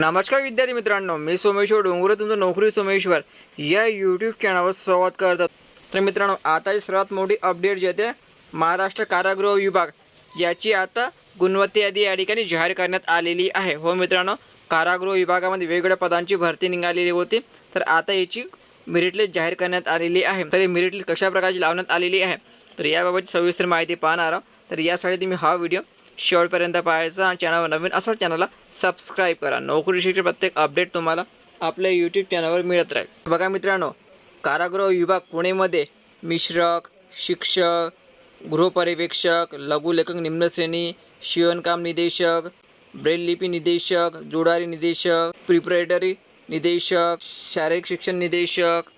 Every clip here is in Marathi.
नमस्कार विद्यार्थी मित्रांनो मी सोमेश्वर डोंगरे तुमचं नोकरी सोमेश्वर. या यूट्यूब चॅनलवर संवाद करतात. तर मित्रांनो आता ही सर्वात मोठी अपडेट जी येते महाराष्ट्र कारागृह विभाग. याची आता गुणवत्ता यादी या ठिकाणी जाहीर करण्यात आलेली आहे. हो मित्रांनो कारागृह विभागामध्ये वेगवेगळ्या पदांची भरती निघालेली होती. तर आता याची मेरिट लिस्ट जाहीर करण्यात आलेली आहे. तर ही मेरिट लिस्ट कशा प्रकारची लावण्यात आलेली आहे? तर याबाबतची सविस्तर माहिती पाहणार आहोत. तर यासाठी तुम्ही हा व्हिडिओ शेवटपर्यंत पाहायचा आणि चॅनलवर नवीन असाल चॅनलला सबस्क्राईब करा. नोकरीशी प्रत्येक अपडेट तुम्हाला आपल्या यूट्यूब चॅनलवर मिळत राहील. बघा मित्रांनो कारागृह विभाग पुणेमध्ये मिश्रक शिक्षक गृहपर्यवेक्षक लघुलेखक निम्नश्रेणी शिवणकाम निदेशक ब्रेल लिपी निदेशक जोडारी निदेशक प्रिपरेटरी निदेशक शारीरिक शिक्षण निदेशक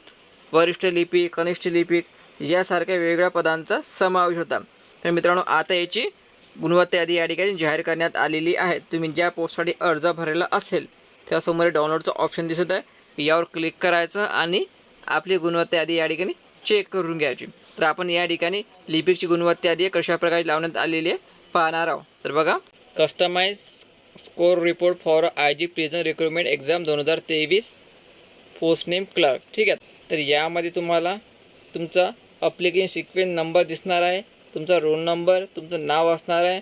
वरिष्ठ लिपिक कनिष्ठ लिपिक यासारख्या वेगवेगळ्या पदांचा समावेश होता. तर मित्रांनो आता याची गुणवत्ता यादी या ठिकाणी जाहीर करण्यात आलेली आहे. तुम्ही ज्या पोस्टसाठी अर्ज भरलेला असेल त्यासमोर डाउनलोडचं ऑप्शन दिसत आहे. यावर क्लिक करायचं आणि आपली गुणवत्ता यादी या ठिकाणी चेक करून घ्यायची. तर आपण या ठिकाणी लिपिकची गुणवत्ता यादी कशा प्रकारे लावण्यात आलेली आहे पाहणार आहोत. तर बघा customise score report for I G prison recruitment exam दोन हजार तेवीस पोस्ट नेम क्लर्क ठीक आहे? तर यामध्ये तुम्हाला तुमचा अप्लिकेशन सिक्वेन्स नंबर दिसणार आहे. तुमचा रोल नंबर तुमचं नाव असणार आहे.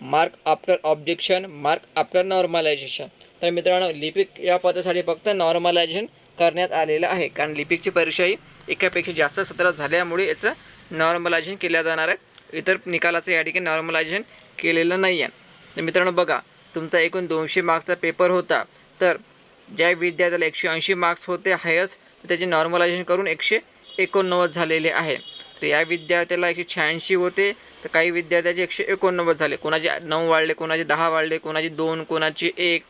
Mark after objection mark after normalisation तर मित्रांनो लिपिक या पदासाठी फक्त नॉर्मलायझेशन करण्यात आलेलं आहे. कारण लिपिकची परीक्षा ही एकापेक्षा जास्त सत्र झाल्यामुळे याचं नॉर्मलायझेशन केलं जाणार आहे. इतर निकालाचं या ठिकाणी नॉर्मलायझेशन केलेलं नाही आहे तर मित्रांनो बघा तुमचा एकूण दोनशे मार्क्सचा पेपर होता. तर ज्या विद्यार्थ्याला एकशे ऐंशी मार्क्स होते हायस्ट तर त्याचे नॉर्मलायझेशन करून एकशे एकोणनव्वद झालेले आहे. तर या विद्यार्थ्याला एकशे शहाऐंशी होते. तर काही विद्यार्थ्याचे एकशे एकोणनव्वद झाले. कोणाचे नऊ वाढले कोणाचे दहा वाढले कोणाचे दोन कोणाचे एक.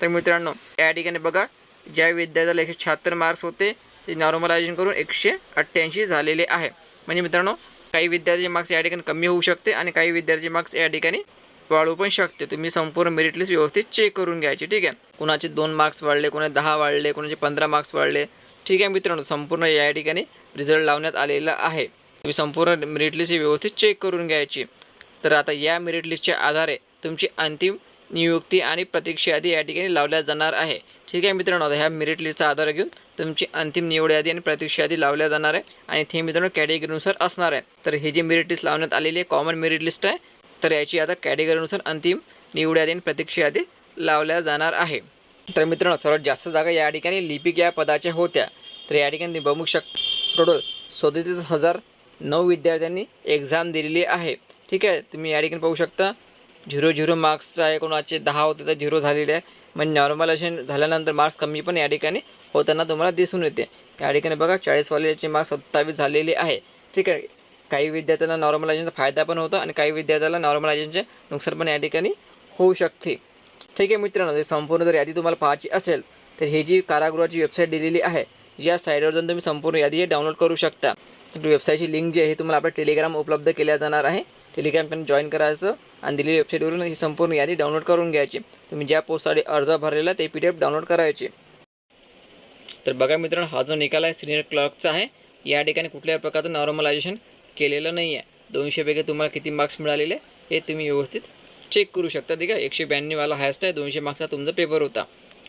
तर मित्रांनो या ठिकाणी बघा ज्या विद्यार्थ्याला एकशे शहात्तर मार्क्स होते ते नॉर्मलायझेशन करून एकशे अठ्ठ्याऐंशी झालेले आहे. म्हणजे मित्रांनो काही विद्यार्थ्याचे मार्क्स या ठिकाणी कमी होऊ शकते आणि काही विद्यार्थ्याचे मार्क्स या ठिकाणी वाढू पण शकते. तुम्ही संपूर्ण मेरिट लिस्ट व्यवस्थित चेक करून घ्यायची ठीक आहे. कुणाचे दोन मार्क्स वाढले कोणाचे दहा वाढले कोणाचे पंधरा मार्क्स वाढले. ठीक आहे मित्रांनो संपूर्ण या ठिकाणी रिझल्ट लावण्यात आलेला आहे. तुम्ही संपूर्ण मेरिट लिस्ट ही व्यवस्थित चेक करून घ्यायची. तर आता या मेरिट लिस्टच्या आधारे तुमची अंतिम नियुक्ती आणि प्रतीक्षा यादी या ठिकाणी लावल्या जाणार आहे. ठीक आहे मित्रांनो आता ह्या मेरिट लिस्टचा आधार घेऊन तुमची अंतिम निवड यादी आणि प्रतीक्षा यादी लावल्या जाणार आहे आणि ते मित्रांनो कॅटेगरीनुसार असणार आहे. तर ही जी मेरिट लिस्ट लावण्यात आलेली आहे कॉमन मेरिट लिस्ट आहे तर याची आता कॅटेगरीनुसार अंतिम निवड यादी आणि प्रतीक्षा यादी लावल्या जाणार आहे. तर मित्रांनो सर्वात जास्त जागा या ठिकाणी लिपिक या पदाच्या होत्या. तर या ठिकाणी बघू शक टोटल सदतीस हजार नऊ विद्यार्थ्यांनी एक्झाम दिलेली आहे. ठीक आहे? तुम्ही या ठिकाणी पाहू शकता. झिरो झिरो मार्क्सचा आहे. कोणाचे दहा होते तर झिरो झालेले आहे. म्हणजे नॉर्मलायझेशन झाल्यानंतर मार्क्स कमी पण या ठिकाणी होताना तुम्हाला दिसून येते. या ठिकाणी बघा चाळीसवाल्याचे मार्क्स सत्तावीस झालेले आहे. ठीक आहे? काही विद्यार्थ्यांना नॉर्मलायझेशनचा फायदा पण होतो आणि काही विद्यार्थ्याला नॉर्मलायझेशनचे नुकसान पण या ठिकाणी होऊ शकते. ठीक आहे मित्रांनो? संपूर्ण जर यादी तुम्हाला पाहायची असेल तर ही जी कारागृहाची वेबसाईट दिलेली आहे या साईडवर जाऊन तुम्ही संपूर्ण यादी हे डाउनलोड करू शकता. तर वेबसाईटची लिंक जी आहे तुम्हाला आपल्या टेलिग्राम उपलब्ध केल्या जाणार आहे. टेलिग्राम पण जॉईन करायचं आणि दिलेली वेबसाईटवरून ही संपूर्ण यादी डाउनलोड करून घ्यायची. तुम्ही ज्या पोस्टसाठी अर्ज भरलेला ते पी डी एफ डाउनलोड करायचे. तर बघा मित्रांनो हा जो निकाल आहे सिनियर क्लर्कचा आहे. या ठिकाणी कुठल्याही प्रकारचं नॉर्मलायझेशन केलेलं नाही आहे. दोनशेपैकी तुम्हाला किती मार्क्स मिळालेले हे तुम्ही व्यवस्थित चेक करू शकता ठीक आहे? एकशे ब्याण्णववाला हायस्ट आहे दोनशे मार्क्सचा तुमचा पेपर होता.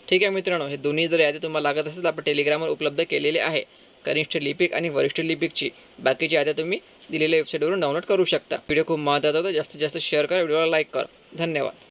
ठीक आहे मित्रांनो हे दोन्ही जर यादी तुम्हाला लागत असेल तर आपण टेलिग्रामवर उपलब्ध केलेले आहे. कनिष्ठ लिपिक आणि वरिष्ठ लिपिकची. बाकीची आता तुम्ही दिलेल्या वेबसाईटवरून डाउनलोड करू शकता. व्हिडिओ खूप महत्त्वाचा होता. जास्तीत जास्त शेअर करा. व्हिडिओला लाईक करा. धन्यवाद.